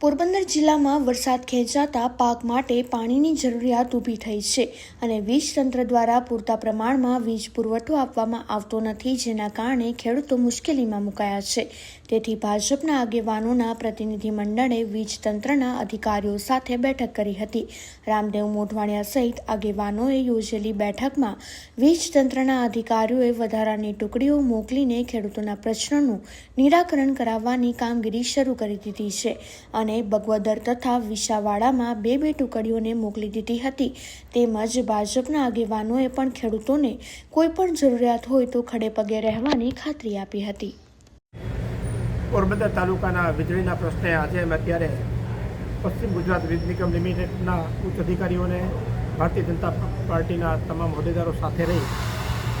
પોરબંદર જિલ્લામાં વરસાદ ખેંચાતા પાક માટે પાણીની જરૂરિયાત ઊભી થઈ છે અને વીજ તંત્ર દ્વારા પૂરતા પ્રમાણમાં વીજ પુરવઠો આપવામાં આવતો નથી, જેના કારણે ખેડૂતો મુશ્કેલીમાં મુકાયા છે. તેથી ભાજપના આગેવાનોના પ્રતિનિધિમંડળે વીજ તંત્રના અધિકારીઓ સાથે બેઠક કરી હતી. રામદેવ મોઢવાણિયા સહિત આગેવાનોએ યોજેલી બેઠકમાં વીજ તંત્રના અધિકારીઓએ વધારાની ટુકડીઓ મોકલીને ખેડૂતોના પ્રશ્નોનું નિરાકરણ કરાવવાની કામગીરી શરૂ કરી દીધી છે. અને બગવદર તથા વિસાવાડામાં બે બે ટુકડીઓને મોકલી દીધી હતી. તેમજ ભાજપના આગેવાનોએ પણ ખેડૂતોને કોઈ પણ જરૂરિયાત હોય તો ખડે પગે રહેવાની ખાતરી આપી હતી. પોરબંદર તાલુકાના વીજળીના પ્રશ્ને આજે અમે અત્યારે પશ્ચિમ ગુજરાત વીજ નિગમ લિમિટેડના ઉચ્ચ અધિકારીઓને ભારતીય જનતા પાર્ટીના તમામ હોદ્દેદારો સાથે રહી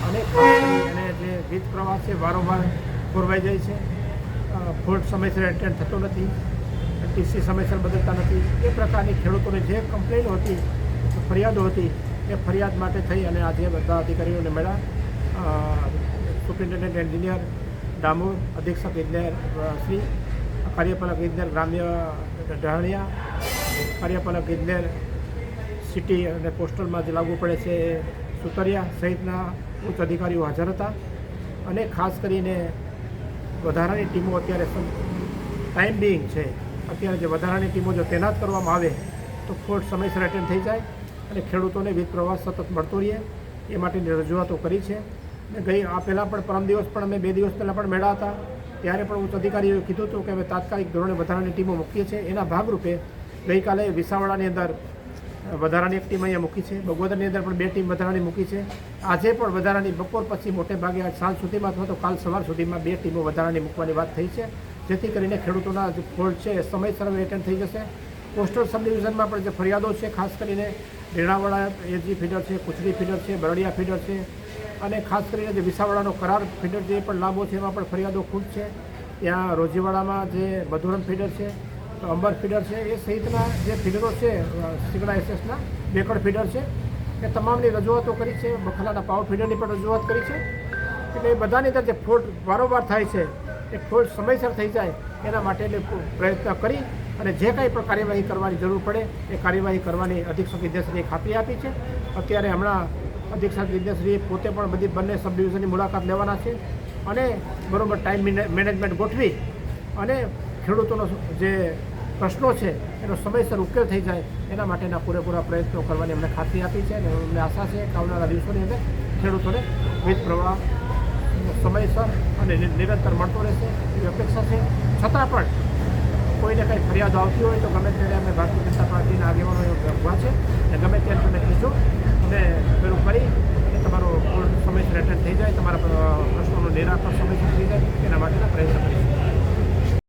અને એને જે વીજ પ્રવાહ છે વારંવાર ખોરવાઈ જાય છે. અ, ફોલ્ટ સમયસર એટેન્ડ થતો નથી. ટીસી સમયસર બદલતા નથી. એ પ્રકારની ખેડૂતોને જે કમ્પ્લેન હતી ફરિયાદો હતી, એ ફરિયાદ માટે થઈ અને આજે બધા અધિકારીઓને મળ્યા. સુપ્રિન્ટેન્ડન્ટ એન્જિનિયર ડામોર અધિક્ષક ઇજનેર શ્રી, કાર્યપાલક ઇજનેર ગ્રામ્ય ઢાણિયા, કાર્યપાલક ઇજનેર સિટી અને પોસ્ટલમાં જે લાગુ પડે છે એ સુતરિયા સહિતના ઉચ્ચ અધિકારીઓ હાજર હતા. અને ખાસ કરીને વધારાની ટીમો અત્યારે ટાઈમ બિંગ છે. અત્યારે જે વધારાની ટીમો જો તૈનાત કરવામાં આવે, તો ફોર્ટ સમયસર એટેન્ડ થઈ જાય અને ખેડૂતોને વીજ પ્રવાહ સતત મળતો રહે, એ માટેની રજૂઆતો કરી છે. અને ગઈ, આ પહેલાં પણ પરમ દિવસ પણ અમે બે દિવસ પહેલાં પણ મેળા હતા. ત્યારે પણ ઉચ્ચ અધિકારીઓએ કીધું હતું કે અમે તાત્કાલિક ધોરણે વધારાની ટીમો મૂકીએ છીએ. એના ભાગરૂપે ગઈકાલે વિસાવડાની અંદર વધારાની એક ટીમ અહીંયા મૂકી છે. બગોદરની અંદર પણ બે ટીમ વધારાની મૂકી છે. આજે પણ વધારાની બપોર પછી મોટે ભાગે સાંજ સુધીમાં અથવા તો કાલ સવાર સુધીમાં બે ટીમો વધારાની મૂકવાની વાત થઈ છે. જેથી કરીને ખેડૂતોના જે ફોલ્ટ છે એ સમયસર એટેન્ડ થઈ જશે. કોસ્ટલ સબ ડિવિઝનમાં પણ જે ફરિયાદો છે, ખાસ કરીને રેણાવાડા એજી ફીડર છે કુચડી ફીડર છે, બરડિયા ફીડર છે અને ખાસ કરીને જે વિસાવાડાનો કરાર ફીડર જે પણ લાંબો છે, એમાં પણ ફરિયાદો ખૂબ છે. ત્યાં રોજીવાડામાં જે મધુરમ ફીડર છે અંબર ફીડર છે, એ સહિતના જે ફીડરો છે સિગડા એસએસના બેકડ ફીડર છે. એ તમામની રજૂઆતો કરી છે, બખલાના પાવર ફીડરની પણ રજૂઆત કરી છે. એટલે બધાની અંદર જે ફોલ્ટ વારંવાર થાય છે એ ફોલ્ટ સમયસર થઈ જાય એના માટે પ્રયત્ન કરી અને જે કાંઈ પણ કાર્યવાહી કરવાની જરૂર પડે એ કાર્યવાહી કરવાની અધિક્ષક વિદ્યાશ્રીએ ખાતરી આપી છે. અત્યારે હમણાં અધિક્ષક વિદ્યાશ્રીએ પોતે પણ બધી બંને સબ ડિવિઝનની મુલાકાત લેવાના છે અને બરાબર ટાઈમ મેનેજમેન્ટ ગોઠવી અને ખેડૂતોનો જે પ્રશ્નો છે એનો સમયસર ઉકેલ થઈ જાય એના માટેના પૂરેપૂરા પ્રયત્નો કરવાની અમને ખાતરી આપી છે અને અમને આશા છે કે આવનારા દિવસોની અંદર ખેડૂતોને વીજ પ્રવાહ સમયસર અને નિરંતર મળતો રહેશે, એવી અપેક્ષા છે. છતાં પણ, કોઈને કંઈ ફરિયાદ આવતી હોય તો ગમે ત્યારે અમે ભારતીય જનતા પાર્ટીના આગેવાનો ઊભા છે. અને ગમે ત્યારે તમે કહેજો અમે પેલું કરી અને તમારો